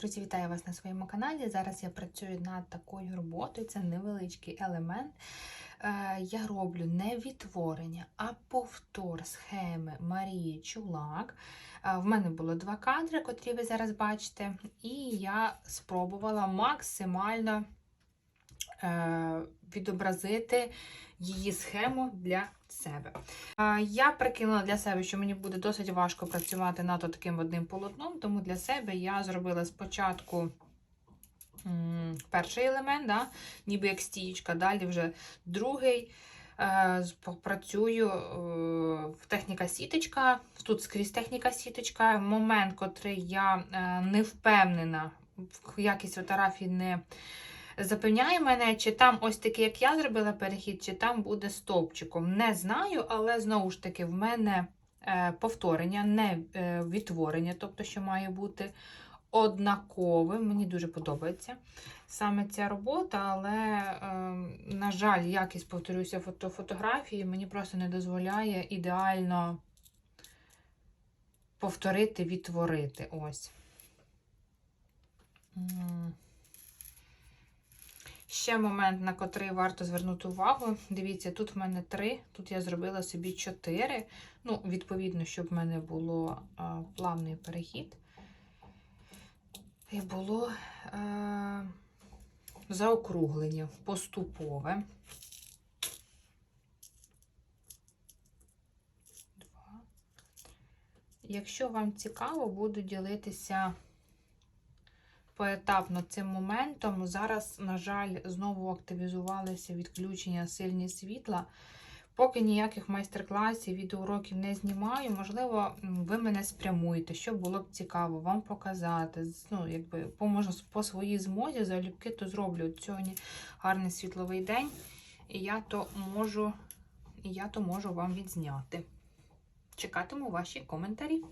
Друзі, вітаю вас на своєму каналі. Зараз я працюю над такою роботою. Це невеличкий елемент. Е, Я роблю не відтворення, а повтор схеми Марії Чулак. Е, В мене було два кадри, котрі ви зараз бачите, і я спробувала максимально відобразити її схему для себе. Я прикинула для себе, що мені буде досить важко працювати над таким одним полотном, тому для себе я зробила спочатку перший елемент, да, ніби як стієчка, далі вже другий. Е, Попрацюю е, техніка сіточка, тут скрізь техніка сіточка. Момент, котрий я е, не впевнена, в якість фотографії не запевняє мене, чи там ось такий, як я зробила перехід, чи там буде стовпчиком. Не знаю, але знову ж таки, в мене е, повторення, не е, відтворення, тобто, що має бути однаковим. Мені дуже подобається саме ця робота, але, е, на жаль, якість, повторюся, фото фотографії мені просто не дозволяє ідеально повторити, відтворити. Ось. Ще момент, на котрий варто звернути увагу. Дивіться, тут в мене три, тут я зробила собі чотири. Ну, відповідно, щоб в мене було а, плавний перехід. І було е, заокруглення поступове. Два. Якщо вам цікаво, буду ділитися поетапно цим моментом. Зараз, на жаль, знову активізувалися відключення сильні світла. Поки ніяких майстер-класів, відеоуроків не знімаю, можливо, ви мене спрямуєте, що було б цікаво вам показати. Ну, якби по, можна, по своїй змозі залюбки, то зроблю сьогодні гарний світловий день, і я то можу, і я то можу вам відзняти. Чекатиму ваші коментарі.